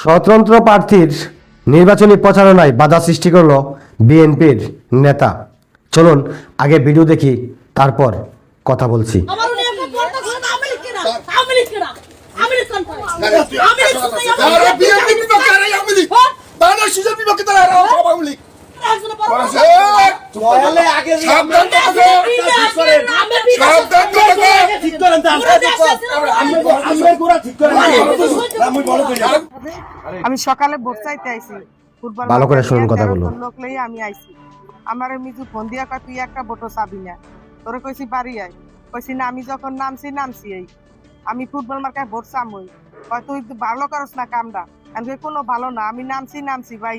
স্বতন্ত্র প্রার্থীর নির্বাচনী প্রচারণায় বাধা সৃষ্টি করল বিএনপির নেতা চলুন আগে ভিডিও দেখি তারপর কথা বলছি। বিপক্ষে। হ্যাঁ? তারা আগে সাবধান আমি সাবধান ঠিক করেন গোড়া ঠিক করেন সকালে ভোট চাইতে আইছি। ফুটবল ভালো করে শুনুন কথাগুলো। লোক লই আমি আইছি। আমার মিজু ফোন দিয়া কয় তুই একটা ভোটও চাবি না। তোরে কইছি বাড়ি আয়। কইছি না আমি যখন নামছি নামছি এই। আমি ফুটবল মার্কায় ভোট চামই। কয় তুই তো ভালো করস না কামটা আমি কই, কোনো ভালো না। আমি নামছি নামছি ভাই।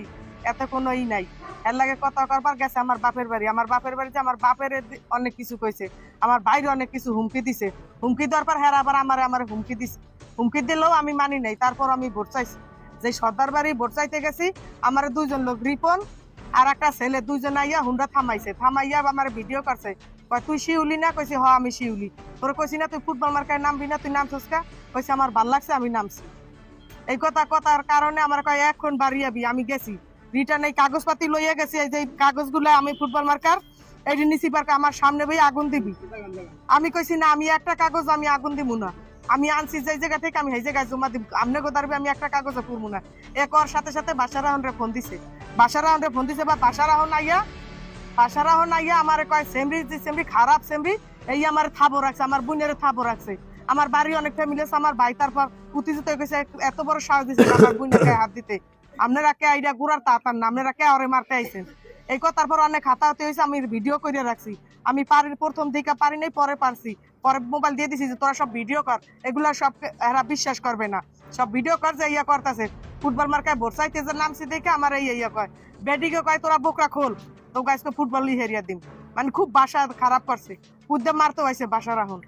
এত কোনো ই নাই। এর লাগে কথা করবার গেছে, আমার বাপের বাড়ি। আমার বাপের বাড়িতে আমার বাপের অনেক কিছু কইছে। আমার বাইরে অনেক কিছু হুমকি দিছে। হুমকি দেওয়ার পর হ্যাঁ আবার আমার আমার হুমকি দিছে। হুমকি দিলেও আমি মানি নাই, তারপর আমি ভোট চাইছি। যে সর্দার বাড়ি ভোট চাইতে গেছি, আমার দুইজন লোক রিপন আর একটা ছেলে, দুইজন আইয়া হুন্ডা থামাইছে। থামাইয়া আমার ভিডিও করছে। কয়, তুই শিউলি না? কইছি, হ, আমি শিউলি। তোর কইছি না, তুই ফুটবল মার্কায় নামবি না, তুই নামছিস কা? কইছে, আমার ভালো লাগছে, আমি নামছি। এই কথা, কথার কারণে আমার কয়, এখন বাড়ি আবি, আমি গেছি। রিটার্ন এই কাগজপাতি লইয়া গেছি, এই যে কাগজগুলো আমি ফুটবল মার্কার এই নিচি পার্কে আমার সামনে বই আগুন দিবি। আমি কইছি, না, আমি একটা কাগজ, আমি আগুন দিব না। আমি আনছি যে জায়গা থেকে, আমি সেই জায়গায় জমা দিব আমনে গোদারবে আমি একটা কাগজ করব না। এ কর, সাথে সাথে বাসার রাহনরে ফোন দিছে। বাসার ফোন দিছে, বা, বাসার আইয়া বাসার আইয়া আমার কয়, সেমরি, যে সেমরি, খারাপ সেমরি, এই আমার থাবো রাখছে, আমার বোনের থাবো রাখছে। আমার বাড়ি অনেক ফ্যামিলি আছে, আমার ভাই তারপর উত্তেজিত হয়ে গেছে, এত বড় সাহস দিছে আমার বোনের হাত দিতে। আপনারা কে আইডিয়া গুড়ার তাতার না আপনারা কে মারতে আইছেন? এই কথার পর অনেক হাতাহাতি হয়েছে আমি ভিডিও করে রাখছি। আমি পারি প্রথম দিকে পারি নাই পরে পারছি। পরে মোবাইল দিয়ে দিছি যে তোরা সব ভিডিও কর এগুলা সব এরা বিশ্বাস করবে না। সব ভিডিও কর যে ইয়া করতেছে। ফুটবল মার্কায় ভোট যে নামছি দেখে আমার এই ইয়া কয় বেডিকে কয় তোরা বোকরা খোল তো গাছকে ফুটবল হেরিয়া দিম। মানে খুব বাসা খারাপ করছে। কুদ্দে মারতে হয়েছে বাসা রাহুল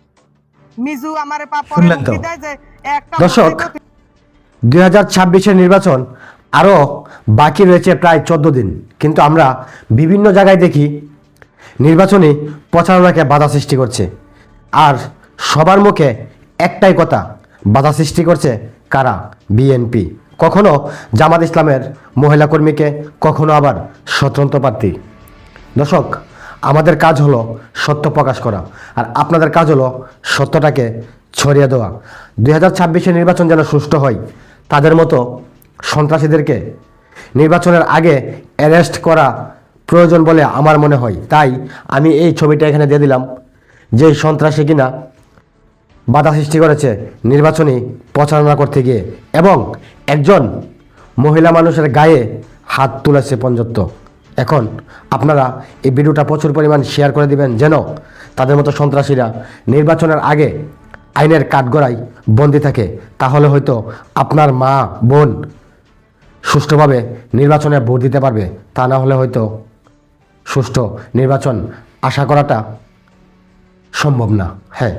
মিজু আমারে পা পরে দেয় যে একটা দর্শক, দুই হাজার ছাব্বিশের নির্বাচন আরও বাকি রয়েছে প্রায় চোদ্দ দিন। কিন্তু আমরা বিভিন্ন জায়গায় দেখি নির্বাচনী প্রচারণাকে বাধা সৃষ্টি করছে। আর সবার মুখে একটাই কথা, বাধা সৃষ্টি করছে কারা? বিএনপি। কখনো জামাত ইসলামের মহিলা কর্মীকে, কখনো আবার স্বতন্ত্র প্রার্থী। দর্শক, আমাদের কাজ হলো সত্য প্রকাশ করা, আর আপনাদের কাজ হলো সত্যটাকে ছড়িয়ে দেওয়া। দুই হাজার নির্বাচন যেন সুষ্ঠু হয়, তাদের মতো সন্ত্রাসীদেরকে নির্বাচনের আগে অ্যারেস্ট করা প্রয়োজন বলে আমার মনে হয়। তাই আমি এই ছবিটা এখানে দিয়ে দিলাম যে সন্ত্রাসী কিনা বাধা সৃষ্টি করেছে নির্বাচনী প্রচারণা করতে গিয়ে এবং একজন মহিলা মানুষের গায়ে হাত তুলেছে পঞ্জত্ব। এখন আপনারা এই ভিডিওটা প্রচুর পরিমাণ শেয়ার করে দিবেন যেন তাদের মতো সন্ত্রাসীরা নির্বাচনের আগে আইনের কাঠগড়ায় বন্দি থাকে। তাহলে হয়তো আপনার মা, বোন সুষ্ঠুভাবে নির্বাচনে ভোট দিতে পারবে, তা না হলে হয়তো সুষ্ঠু নির্বাচন আশা করাটা সম্ভব না। হ্যাঁ।